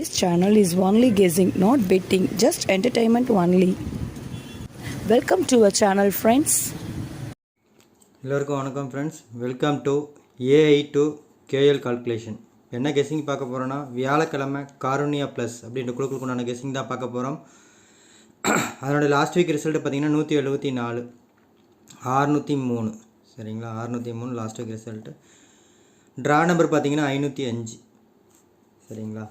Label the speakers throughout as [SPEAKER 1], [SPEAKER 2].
[SPEAKER 1] This channel is only guessing, not betting, just entertainment only. Welcome to our channel friends
[SPEAKER 2] எல்லோருக்கும் வணக்கம் friends welcome to AI to KL calculation என்ன guessing பார்க்க போகிறோன்னா வியாழக்கிழமை Karunya plus அப்படின்ற குழுக்களுக்கு உண்டான கெஸ்ஸிங் தான் பார்க்க போகிறோம் அதனோட லாஸ்ட் வீக் ரிசல்ட் பார்த்தீங்கன்னா நூற்றி எழுபத்தி நாலு ஆறுநூற்றி மூணு. சரிங்களா? ஆறுநூற்றி மூணு last week result draw number பார்த்தீங்கன்னா ஐநூற்றி அஞ்சு. சரிங்களா?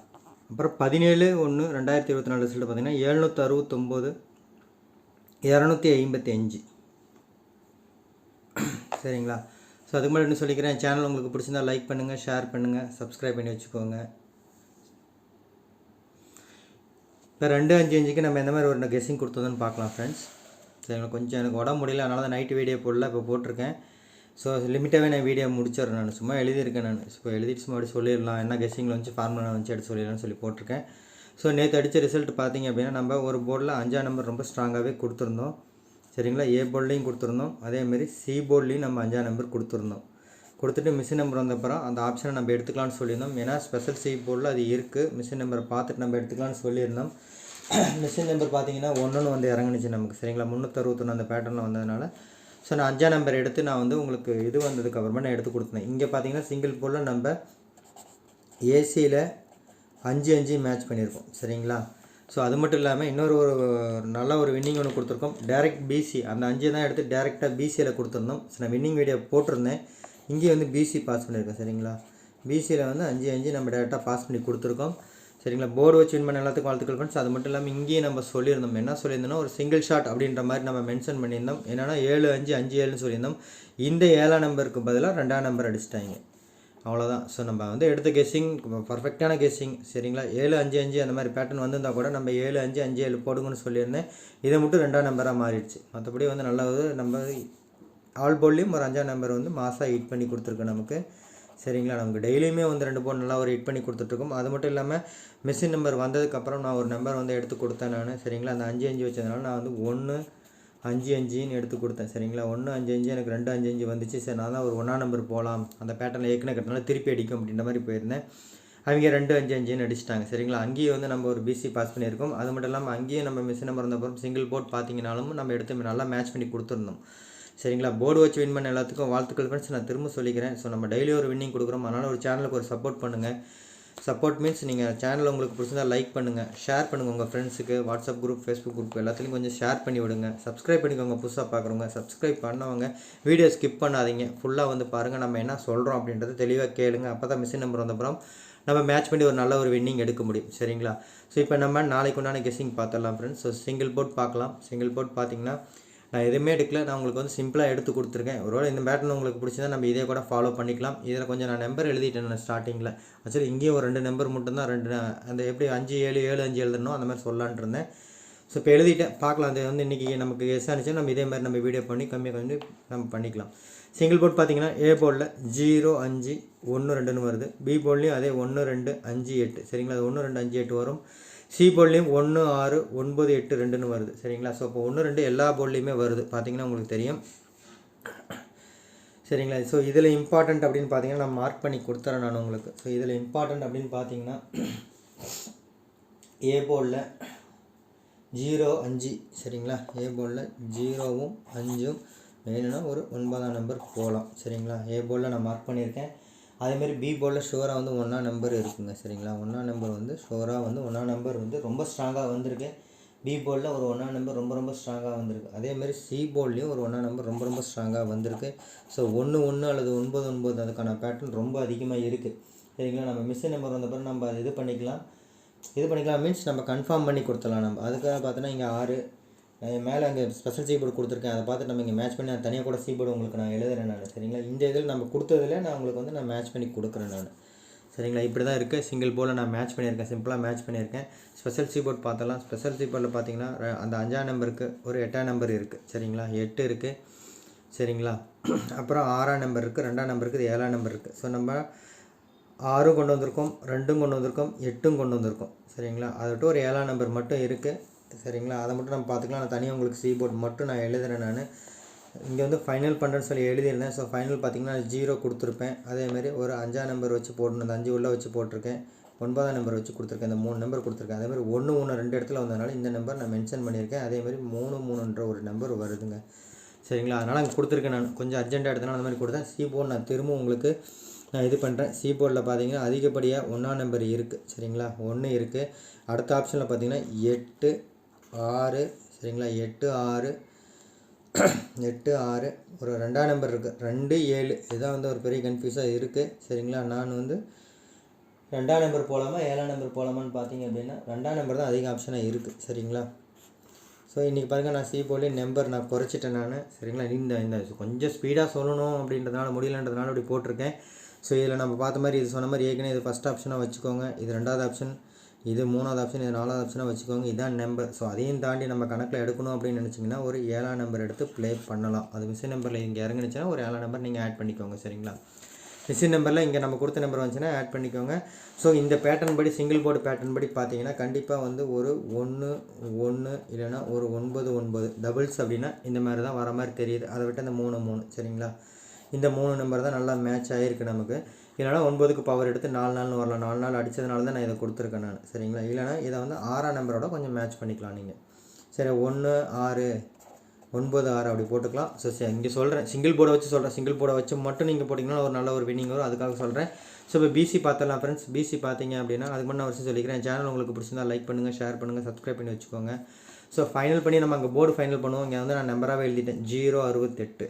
[SPEAKER 2] அப்புறம் பதினேழு ஒன்று ரெண்டாயிரத்தி இருபத்தி நாலு ரிசல்ட் பார்த்தீங்கன்னா எழுநூற்றி அறுபத்தொம்போது இரநூத்தி ஐம்பத்தி அஞ்சு. சரிங்களா? ஸோ அதுக்கு மேலே என்ன சொல்லிக்கிறேன் சேனல் உங்களுக்கு பிடிச்சிருந்தா லைக் பண்ணுங்கள் ஷேர் பண்ணுங்கள் சப்ஸ்கிரைப் பண்ணி வச்சுக்கோங்க. இப்போ ரெண்டு அஞ்சு அஞ்சுக்கு நம்ம எந்த மாதிரி ஒரு கெஸ்ஸிங் கொடுத்ததுன்னு பார்க்கலாம் ஃப்ரெண்ட்ஸ் சரிங்களா? கொஞ்சம் எனக்கு உடம்பு முடியல அதனால தான் நைட்டு வீடியோ போடல இப்போ போட்டிருக்கேன். ஸோ லிமிட்டாகவே நான் வீடியோ முடிச்சிடறேன் நான். சும்மா எழுதியிருக்கேன் நான். இப்போ எழுதிட்டு சும்மா அப்படி சொல்லிடலாம். என்ன கெஸ்ஸிங்கில் வந்து ஃபார்முலா வந்து எடுத்து சொல்லிடலாம்னு சொல்லி போட்டிருக்கேன். ஸோ நேற்று அடித்த ரிசல்ட் பார்த்தீங்க அப்படின்னா நம்ம ஒரு போர்டில் அஞ்சாம் நம்பர் ரொம்ப ஸ்ட்ராங்காகவே கொடுத்துருந்தோம். சரிங்களா? ஏ போர்ட்லேயும் கொடுத்துருந்தோம். அதேமாரி சி போர்ட்லேயும் நம்ம அஞ்சாம் நம்பர் கொடுத்துருந்தோம். கொடுத்துட்டு மிஷின் நம்பர் வந்தப்பறம் அந்த ஆப்ஷனை நம்ம எடுத்துக்கலாம்னு சொல்லியிருந்தோம். ஏன்னா ஸ்பெஷல் சி போர்டில் அது இருக்குது மிஷின் நம்பரை பார்த்துட்டு நம்ம எடுத்துக்கலாம்னு சொல்லியிருந்தோம். மிஷின் நம்பர் பார்த்தீங்கன்னா ஒன்று வந்து இறங்குனுச்சு நமக்கு. சரிங்களா? முந்நூற்றறுபத்தொன்று அந்த பேட்டர்னில் வந்ததுனால. ஸோ நான் அஞ்சாம் நம்பர் எடுத்து நான் வந்து உங்களுக்கு இது வந்ததுக்கப்புறமா நான் எடுத்து கொடுத்தேன். இங்கே பார்த்தீங்கன்னா சிங்கிள் போல் நம்ம ஏசியில் அஞ்சு அஞ்சு மேட்ச் பண்ணியிருக்கோம். சரிங்களா? ஸோ அது மட்டும் இல்லாமல் இன்னொரு ஒரு நல்ல ஒரு வின்னிங் ஒன்று கொடுத்துருக்கோம். டேரெக்ட் பிசி அந்த அஞ்சு தான் எடுத்து டேரெக்டாக பிசியில் கொடுத்துருந்தோம். ஸோ நான் வின்னிங் வீடியோ போட்டிருந்தேன். இங்கேயும் வந்து பிசி பாஸ் பண்ணியிருக்கேன். சரிங்களா? பிசியில் வந்து அஞ்சு அஞ்சு நம்ம டேரெக்டாக பாஸ் பண்ணி கொடுத்துருக்கோம். சரிங்களா? போர்டு வச்சு வின் பண்ண எல்லாத்துக்கும் வாழ்த்துக்கள் ஃப்ரெண்ட்ஸ் அது மட்டும் இல்லாமல் இங்கேயும் நம்ம சொல்லியிருந்தோம். என்ன சொல்லியிருந்தோம்னா ஒரு சிங்கிள் ஷாட் அப்படின்ற மாதிரி நம்ம மென்ஷன் பண்ணியிருந்தோம். என்னென்னா ஏழு அஞ்சு அஞ்சு ஏழுன்னு சொல்லியிருந்தோம். இந்த ஏழாம் நம்பருக்கு பதிலாக ரெண்டாம் நம்பர் அடிச்சிட்டாங்க. அவ்வளோதான் ஸோ நம்ம வந்து எடுத்த கெஸ்ஸிங் பர்ஃபெக்டான கெஸ்ஸிங் சரிங்களா? ஏழு அஞ்சு அஞ்சு அந்த மாதிரி பேட்டர்ன் வந்திருந்தால் கூட நம்ம ஏழு அஞ்சு அஞ்சு ஏழு போடுங்கன்னு சொல்லியிருந்தேன். இதை மட்டும் ரெண்டாம் நம்பராக மாறிடுச்சு. மற்றபடி வந்து நல்லா நம்ம ஆல் போல்லையும் ஒரு அஞ்சாம் நம்பர் வந்து மாதம் ஹிட் பண்ணி கொடுத்துருக்கு நமக்கு. சரிங்களா? நமக்கு டெய்லியுமே வந்து ரெண்டு போன் நல்லா ஒரு ஹிட் பண்ணி கொடுத்துட்ருக்கோம். அது மட்டும் இல்லாமல் மிஷின் நம்பர் வந்ததுக்கப்புறம் நான் ஒரு நம்பர் வந்து எடுத்து கொடுத்தேன் நான். சரிங்களா? அந்த அஞ்சு அஞ்சு வச்சதுனால நான் வந்து ஒன்று அஞ்சு அஞ்சுன்னு எடுத்து கொடுத்தேன். சரிங்களா? ஒன்று அஞ்சு அஞ்சு எனக்கு ரெண்டு அஞ்சு அஞ்சு வந்துச்சு. சரி நான் தான் ஒரு ஒன்றா நம்பர் போகலாம் அந்த பேட்டர்னில் ஏற்கனவே கட்டினால திருப்பி அடிக்கும் அப்படின்ற மாதிரி போயிருந்தேன். அவங்க ரெண்டு அஞ்சு அஞ்சுன்னு அடிச்சிட்டாங்க. சரிங்களா? அங்கேயே வந்து நம்ம ஒரு பிசி பாஸ் பண்ணியிருக்கோம். அது மட்டும் இல்லாமல் அங்கேயே நம்ம மிஷின் நம்பர் வந்தப்பறம் சிங்கிள் போர்ட் பார்த்தீங்கனாலும் நம்ம எடுத்து நல்லா மேட்ச் பண்ணி கொடுத்துருந்தோம் சரிங்களா? போர்டு வச்சு வின் பண்ண எல்லாத்துக்கும் வாழ்த்துக்கள் ஃப்ரெண்ட்ஸ் நான் திரும்ப சொல்லிக்கிறேன். ஸோ நம்ம டெய்லி ஒரு வின்னிங் கொடுக்குறோம். அதனால் ஒரு சேனலுக்கு ஒரு சப்போர்ட் பண்ணுங்கள் சப்போர்ட் மீன்ஸ் நீங்கள் சேனல் உங்களுக்கு பிடிச்சிருந்தால் லைக் பண்ணுங்கள் ஷேர் பண்ணுங்கள் உங்கள் ஃப்ரெண்ட்ஸுக்கு வாட்ஸ்அப் குரூப் ஃபேஸ்புக் குரூப் எல்லாத்துலேயும் கொஞ்சம் ஷேர் பண்ணி விடுங்க. சப்ஸ்கிரைப் பண்ணிக்கோங்க. புதுசாக பார்க்குறவங்க சப்ஸ்கிரைப் பண்ணவங்க வீடியோ ஸ்கிப் பண்ணாதீங்க. ஃபுல்லாக வந்து பாருங்கள் நம்ம என்ன சொல்கிறோம் அப்படின்றத தெளிவாக கேளுங்க. அப்போ தான் மிஷின் நம்பர் வந்தப்புறம் நம்ம மேட்ச் பண்ணி ஒரு நல்ல ஒரு வின்னிங் எடுக்க முடியும். சரிங்களா? ஸோ இப்போ நம்ம நாளைக்கு உண்டான கெஸ்ஸிங் பார்த்துடலாம் ஃப்ரெண்ட்ஸ் ஸோ சிங்கிள் போர்ட் பார்க்கலாம். சிங்கிள் போர்ட் பார்த்தீங்கன்னா நான் எதுவுமே எடுக்கல. நான் உங்களுக்கு வந்து சிம்பிளாக எடுத்து கொடுத்துருக்கேன். ஒருவேளை இந்த பேட்டர்ன் உங்களுக்கு பிடிச்சிருந்தா நம்ம இதே கூட ஃபாலோ பண்ணிக்கலாம். இதில் கொஞ்சம் நான் நம்பர் எழுதிட்டேன் நான் ஸ்டார்டிங்கில் ஆக்சுவலி இங்கேயும் ஒரு ரெண்டு நம்பர் மட்டும்தான் ரெண்டு அந்த எப்படி அஞ்சு ஏழு ஏழு அஞ்சு எழுதணும் அந்த மாதிரி சொல்லலான்ட்டு இருந்தேன். ஸோ இப்போ எழுதிட்டேன். பார்க்கலாம். அது வந்து இன்றைக்கி நமக்கு எஸ் ஆனிச்சு நம்ம இதே மாதிரி நம்ம வீடியோ பண்ணி கம்மி கம்மி நம்ம பண்ணிக்கலாம். சிங்கிள் போர்ட் பார்த்தீங்கன்னா ஏ போர்டில் ஜீரோ அஞ்சு ஒன்று ரெண்டுன்னு வருது. பி போர்ட்லேயும் அதே ஒன்று ரெண்டு அஞ்சு எட்டு. சரிங்களா? அது ஒன்று ரெண்டு அஞ்சு எட்டு வரும். சி போல்லையும் ஒன்று ஆறு ஒன்பது எட்டு ரெண்டுன்னு வருது. சரிங்களா? ஸோ இப்போ ஒன்று ரெண்டு எல்லா போல்லையுமே வருது. பார்த்தீங்கன்னா உங்களுக்கு தெரியும். சரிங்களா? ஸோ இதில் இம்பார்ட்டண்ட் அப்படின்னு பார்த்தீங்கன்னா நான் மார்க் பண்ணி கொடுத்துறேன் நான் உங்களுக்கு. ஸோ இதில் இம்பார்ட்டண்ட் அப்படின்னு பார்த்தீங்கன்னா ஏ போலில் ஜீரோ அஞ்சு. சரிங்களா? ஏ போலில் ஜீரோவும் அஞ்சும். வேணும்னா ஒரு ஒன்பதாம் நம்பர் போகலாம் சரிங்களா? ஏ போலில் நான் மார்க் பண்ணியிருக்கேன். அதேமாரி பி போர்டில் ஷோராக வந்து ஒன்றா நம்பர் இருக்குங்க சரிங்களா? ஒன்றா நம்பர் வந்து ஷோராக வந்து ஒன்றா நம்பர் வந்து ரொம்ப ஸ்ட்ராங்காக வந்திருக்கு. பி போர்டில் ஒரு ஒன்றா நம்பர் ரொம்ப ரொம்ப ஸ்ட்ராங்காக வந்திருக்கு. அதேமாதிரி சி போர்ட்லேயும் ஒரு ஒன்றா நம்பர் ரொம்ப ரொம்ப ஸ்ட்ராங்காக வந்திருக்கு. ஸோ ஒன்று ஒன்று அல்லது ஒன்பது ஒன்பது அதுக்கான பேட்டர்ன் ரொம்ப அதிகமாக இருக்குது சரிங்களா? நம்ம மிஸ்ஸிங் நம்பர் வந்த பிறகு நம்ம அதை இது பண்ணிக்கலாம். இது பண்ணிக்கலாம் மீன்ஸ் நம்ம கன்ஃபார்ம் பண்ணி கொடுத்துடலாம் நம்ம. அதுக்காக பார்த்தோன்னா இங்கே ஆறு நான் மேலே அங்கே ஸ்பெஷல் சீபோர்டு கொடுத்துருக்கேன். அதை பார்த்து நம்ம இங்கே மேட்ச் பண்ணி நான் தனியாக கூட சீபோர்டு உங்களுக்கு நான் எழுதுறேன் நான் சரிங்களா? இந்த இதில் நம்ம கொடுத்ததில் நான் உங்களுக்கு வந்து நான் மேட்ச் பண்ணி கொடுக்குறேன் நான் சரிங்களா? இப்படி தான் இருக்குது சிங்கிள் போல் நான் மேட்ச் பண்ணியிருக்கேன். சிம்பிளாக மேட்ச் பண்ணியிருக்கேன். ஸ்பெஷல் சீபோர்ட் பார்த்தலாம். ஸ்பெஷல் சீபோர்டில் பார்த்தீங்கன்னா அந்த அஞ்சாம் நம்பருக்கு ஒரு எட்டாம் நம்பர் இருக்குது சரிங்களா? எட்டு இருக்குது சரிங்களா? அப்புறம் ஆறாம் நம்பர் இருக்குது ரெண்டாம் நம்பர் இருக்குது ஏழாம் நம்பர் இருக்குது ஸோ நம்ம ஆறும் கொண்டு வந்திருக்கோம் ரெண்டும் கொண்டு வந்திருக்கோம் எட்டும் கொண்டு வந்திருக்கோம் சரிங்களா? அதை விட்டு ஒரு ஏழாம் நம்பர் மட்டும் இருக்குது சரிங்களா? அதை மட்டும் நம்ம பார்த்துக்கலாம். நான் தனியாக உங்களுக்கு சி போர்டு மட்டும் நான் எழுதுகிறேன் நான். இங்கே வந்து ஃபைனல் பண்ணுறேன்னு சொல்லி எழுதியிருந்தேன். ஸோ ஃபைனல் பார்த்தீங்கன்னா ஜீரோ கொடுத்துருப்பேன். அதேமாரி ஒரு அஞ்சாம் நம்பர் வச்சு போடணும். அந்த அஞ்சு உள்ளே வச்சு போட்டிருக்கேன். ஒன்பதாம் நம்பர் வச்சு கொடுத்துருக்கேன். இந்த மூணு நம்பர் கொடுத்துருக்கேன். அதேமாதிரி ஒன்று ஒன்று ரெண்டு இடத்துல வந்ததுனால இந்த நம்பர் நான் மென்ஷன் பண்ணியிருக்கேன். அதேமாதிரி மூணு மூணுன்ற ஒரு நம்பர் வருதுங்க. சரிங்களா? அதனால் அங்கே கொடுத்துருக்கேன் நான். கொஞ்சம் அர்ஜென்ட்டாக எடுத்தனால அந்த மாதிரி கொடுத்தேன். சி போர்டு நான் திரும்ப உங்களுக்கு நான் இது பண்ணுறேன் சி போர்டில் பார்த்தீங்கன்னா அதிகப்படியாக ஒன்றாம் நம்பர் இருக்குது சரிங்களா? ஒன்று இருக்குது அடுத்த ஆப்ஷனில் பார்த்தீங்கன்னா எட்டு ஆறு சரிங்களா? எட்டு ஆறு. எட்டு ஆறு. ஒரு ரெண்டாம் நம்பர் இருக்குது ரெண்டு ஏழு. இதுதான் வந்து ஒரு பெரிய கன்ஃபியூஸாக இருக்குது சரிங்களா? நான் வந்து ரெண்டாம் நம்பர் போகலாமா ஏழாம் நம்பர் போகலாமான்னு பார்த்தீங்க அப்படின்னா ரெண்டாம் நம்பர் தான் அதிக ஆப்ஷனாக இருக்குது சரிங்களா? ஸோ இன்றைக்கி பாருங்கள் நான் சி போர்டில் நம்பர் நான் குறைச்சிட்டேன் நான். சரிங்களா? இந்த இந்த கொஞ்சம் ஸ்பீடாக சொல்லணும் அப்படின்றதுனால முடியலன்றதுனால இப்படி போட்டிருக்கேன். ஸோ இதில் நம்ம பார்த்த மாதிரி இது சொன்ன மாதிரி ஏற்கனவே இது ஃபஸ்ட் ஆப்ஷனாக வச்சுக்கோங்க. இது ரெண்டாவது ஆப்ஷன் இது மூணாவது ஆப்ஷன் இது நாலாவது ஆப்ஷனாக வச்சுக்கோங்க. இதான் நம்பர் ஸோ அதையும் தாண்டி நம்ம கணக்கில் எடுக்கணும் அப்படின்னு நினச்சிங்கன்னா ஒரு ஏழாம் நம்பர் எடுத்து ப்ளே பண்ணலாம். அது மிஷின் நம்பரில் இங்கே இறங்குனுச்சுன்னா ஒரு ஏழாம் நம்பர் நீங்கள் ஆட் பண்ணிக்கோங்க சரிங்களா? மிஷின் நம்பரில் இங்கே நம்ம கொடுத்த நம்பர் வந்துச்சுன்னா ஆட் பண்ணிக்கோங்க. ஸோ இந்த பேட்டர்ன் படி சிங்கிள் போர்டு பேட்டர்ன் படி பார்த்தீங்கன்னா கண்டிப்பாக வந்து ஒரு ஒன்று ஒன்று இல்லைன்னா ஒரு ஒன்பது ஒன்பது. டபுள்ஸ் அப்படின்னா இந்த மாதிரி தான் வர மாதிரி தெரியுது. அதை விட்டு அந்த மூணு மூணு சரிங்களா? இந்த மூணு நம்பர் தான் நல்லா மேட்ச் ஆகிருக்கு நமக்கு. இல்லைனா ஒன்பதுக்கு பவர் எடுத்து நாலு நாள்னு வரலாம் நாலு நாள் அடித்ததுனால தான் நான் இதை கொடுத்துருக்கேன் நான். சரிங்களா? இல்லைனா இதை வந்து ஆறாம் நம்பரோட கொஞ்சம் மேட்ச் பண்ணிக்கலாம் நீங்கள் சரி ஒன்று ஆறு ஒன்பது ஆறு அப்படி போட்டுக்கலாம். ஸோ சரி இங்கே சொல்கிறேன் சிங்கிள் போர்டை வச்சு சொல்கிறேன் சிங்கிள் போர்டை வச்சு மட்டும் நீங்கள் போட்டிங்கன்னா ஒரு நல்ல ஒரு வின்னிங் வரும். அதுக்காக சொல்கிறேன் ஸோ இப்போ பிசி பார்த்துடலாம் ஃப்ரெண்ட்ஸ் பிசி பார்த்தீங்க அப்படின்னா அதுக்கு முன்னே நான் வச்சு சொல்லிக்கிறேன். சேனல் உங்களுக்கு பிடிச்சிருந்தா லைக் பண்ணுங்கள் ஷேர் பண்ணுங்கள் சப்ஸ்கிரைப் பண்ணி வச்சுக்கோங்க. ஸோ ஃபைனல் பண்ணி நம்ம அங்கே போர்டு ஃபைனல் பண்ணுவோம். இங்கே வந்து நான் நம்பராகவே எழுதிட்டேன். ஜீரோ அறுபத்தெட்டு.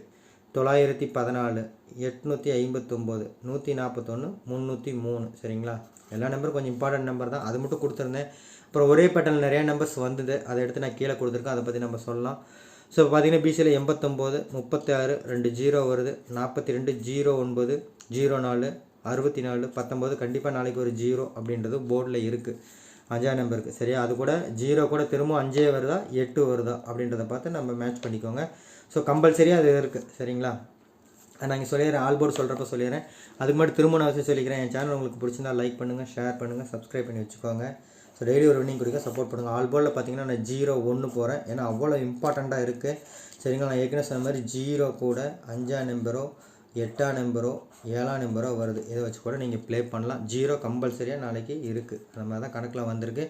[SPEAKER 2] தொள்ளாயிரத்தி பதினாலு எட்நூற்றி ஐம்பத்தொம்போது நூற்றி நாற்பத்தொன்று முந்நூற்றி மூணு. சரிங்களா? எல்லா நம்பரும் கொஞ்சம் இம்பார்ட்டன்ட் நம்பர் தான். அது மட்டும் கொடுத்துருந்தேன். அப்புறம் ஒரே பேட்டர்னில் நிறைய நம்பர்ஸ் வந்தது. அதை எடுத்து நான் கீழே கொடுத்துருக்கேன். அதை பற்றி நம்ம சொல்லலாம். ஸோ பார்த்தீங்கன்னா பிசியில் எண்பத்தொம்போது முப்பத்தி ஆறு ரெண்டு ஜீரோ வருது. நாற்பத்தி ரெண்டு ஜீரோ ஒன்பது ஜீரோ நாலு அறுபத்தி நாலு பத்தொம்போது கண்டிப்பாக நாளைக்கு ஒரு ஜீரோ அப்படின்றது போர்டில் இருக்குது அஞ்சாம் நம்பருக்கு சரியா? அது கூட ஜீரோ கூட திரும்ப அஞ்சே வருதா? எட்டு வருதா? அப்படின்றத பார்த்து நம்ம மேட்ச் பண்ணிக்கோங்க. ஸோ கம்பல்சரியாக அது இருக்குது சரிங்களா? நான் இங்கே சொல்லிடுறேன். ஆல்போர்டு சொல்கிறப்ப சொல்லிடுறேன். அதுக்கு மட்டும் திரும்ப நான் வச்சு சொல்லிக்கிறேன். என் சேனல் உங்களுக்கு பிடிச்சிருந்தா லைக் பண்ணுங்கள் ஷேர் பண்ணுங்கள் சப்ஸ்கிரைப் பண்ணி வச்சுக்கோங்க. ஸோ டெய்லி ஒரு வின்னிங் கொடுக்க சப்போர்ட் பண்ணுங்கள் ஆல்போர்டில் பார்த்தீங்கன்னா நான் ஜீரோ ஒன்று போகிறேன் ஏன்னா அவ்வளோ இம்பார்ட்டண்ட்டாக இருக்குது சரிங்களா? நான் ஏற்கனவே சொன்ன மாதிரி ஜீரோ கூட அஞ்சாம் நம்பரோ எட்டாம் நம்பரோ ஏழாம் நம்பரோ வருது. இதை வச்சு கூட நீங்கள் ப்ளே பண்ணலாம். ஜீரோ கம்பல்சரியாக நாளைக்கு இருக்குது அந்த மாதிரி தான் கணக்கில் வந்திருக்கு.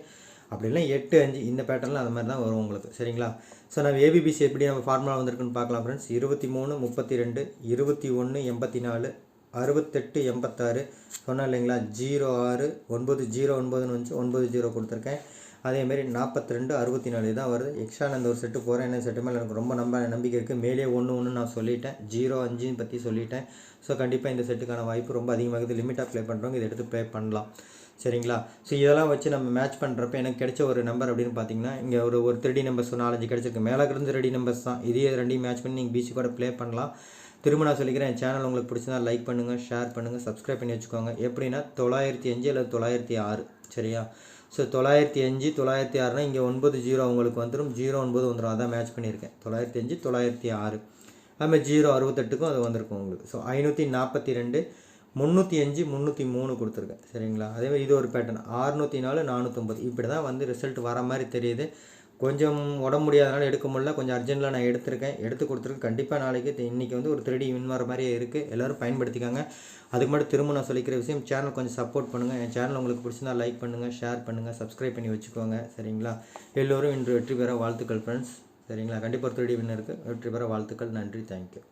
[SPEAKER 2] அப்படி எட்டு அஞ்சு இந்த பேட்டர்னில் அந்த மாதிரி தான் வரும் உங்களுக்கு. சரிங்களா? ஸோ நம்ம ஏபிபிசி எப்படி நம்ம ஃபார்முலா வந்திருக்குன்னு பார்க்கலாம் ஃப்ரெண்ட்ஸ் இருபத்தி மூணு முப்பத்தி ரெண்டு இருபத்தி ஒன்று எண்பத்தி நாலு அறுபத்தெட்டு எண்பத்தாறு. சொன்னேன் இல்லைங்களா? ஜீரோ ஆறு ஒன்பது ஜீரோ ஒன்பதுன்னு வந்துச்சு. ஒன்பது ஜீரோ கொடுத்துருக்கேன். அதேமாரி நாற்பத்தி ரெண்டு அறுபத்தி நாலு தான் வருது. எக்ஸ்ட்ரா நான் இந்த ஒரு செட்டு போகிறேன் என்ன செட்டு மேலே எனக்கு ரொம்ப நம்ப நம்பிக்கை இருக்குது மேலே ஒன்று ஒன்று நான் சொல்லிட்டேன். ஜீரோ அஞ்சுன்னு பற்றி சொல்லிட்டேன். ஸோ கண்டிப்பாக இந்த செட்டுக்கான வாய்ப்பு ரொம்ப அதிகமாக இருக்குது லிமிட்டாக ப்ளே பண்ணுறவங்க இதை எடுத்து ப்ளே பண்ணலாம். சரிங்களா? ஸோ இதெல்லாம் வச்சு நம்ம மேட்ச் பண்ணுறப்ப எனக்கு கிடைச்ச ஒரு நம்பர் அப்படின்னு பார்த்தீங்கன்னா இங்கே ஒரு ஒரு த்ரெடி நம்பர்ஸ் நாலஞ்சு கிடச்சிருக்கு. மேலே இருந்து ரெடி நம்பர்ஸ் தான். இதே ரெண்டையும் மேட்ச் பண்ணி நீங்கள் பிசி கூட ப்ளே பண்ணலாம். திரும்ப நான் சொல்லிக்கிறேன் என் சேனல் உங்களுக்கு பிடிச்சிருந்தா லைக் பண்ணுங்கள் ஷேர் பண்ணுங்கள் சப்ஸ்கிரைப் பண்ணி வச்சுக்கோங்க. எப்படின்னா தொள்ளாயிரத்தி அஞ்சு அல்லது தொள்ளாயிரத்தி ஆறு. சரியா? ஸோ தொள்ளாயிரத்தி அஞ்சு தொள்ளாயிரத்தி ஆறுனா இங்கே ஒன்பது ஜீரோ உங்களுக்கு வந்துடும் ஜீரோ ஒன்பது வந்துடும் அதான் மேட்ச் பண்ணியிருக்கேன். தொள்ளாயிரத்தி அஞ்சு தொள்ளாயிரத்தி ஆறு. அதுமாதிரி ஜீரோ அறுபத்தெட்டுக்கும் அது வந்திருக்கும் உங்களுக்கு. ஸோ ஐநூற்றி நாற்பத்தி ரெண்டு முந்நூற்றி அஞ்சு முந்நூற்றி மூணு கொடுத்துருக்கேன். சரிங்களா? அதே மாதிரி இது ஒரு பேட்டர்ன் ஆறுநூற்றி நாலு நானூற்றொம்பது இப்படி தான் வந்து ரிசல்ட் வர மாதிரி தெரியுது. கொஞ்சம் உடம்பு முடியாதனால எடுக்க முடியல. கொஞ்சம் அர்ஜென்ட்டில் நான் எடுத்திருக்கேன். எடுத்து கொடுத்துருக்கேன். கண்டிப்பாக நாளைக்கு இன்றைக்கி வந்து ஒரு த்ரீ வின் வர மாதிரியே இருக்குது எல்லோரும் பயன்படுத்திக்காங்க. அதுக்கு மட்டும் திரும்ப நான் சொல்லிக்கிற விஷயம் சேனல் கொஞ்சம் சப்போர்ட் பண்ணுங்கள் என் சேனல் உங்களுக்கு பிடிச்சிருந்தா லைக் பண்ணுங்கள் ஷேர் பண்ணுங்கள் சப்ஸ்கிரைப் பண்ணி வச்சுக்கோங்க. சரிங்களா? எல்லோரும் இன்று வெற்றி பெற வாழ்த்துக்கள் ஃப்ரெண்ட்ஸ் சரிங்களா? கண்டிப்பாக ஒரு த்ரீ வின் இருக்குது வெற்றி பெற வாழ்த்துக்கள். நன்றி. தேங்க்யூ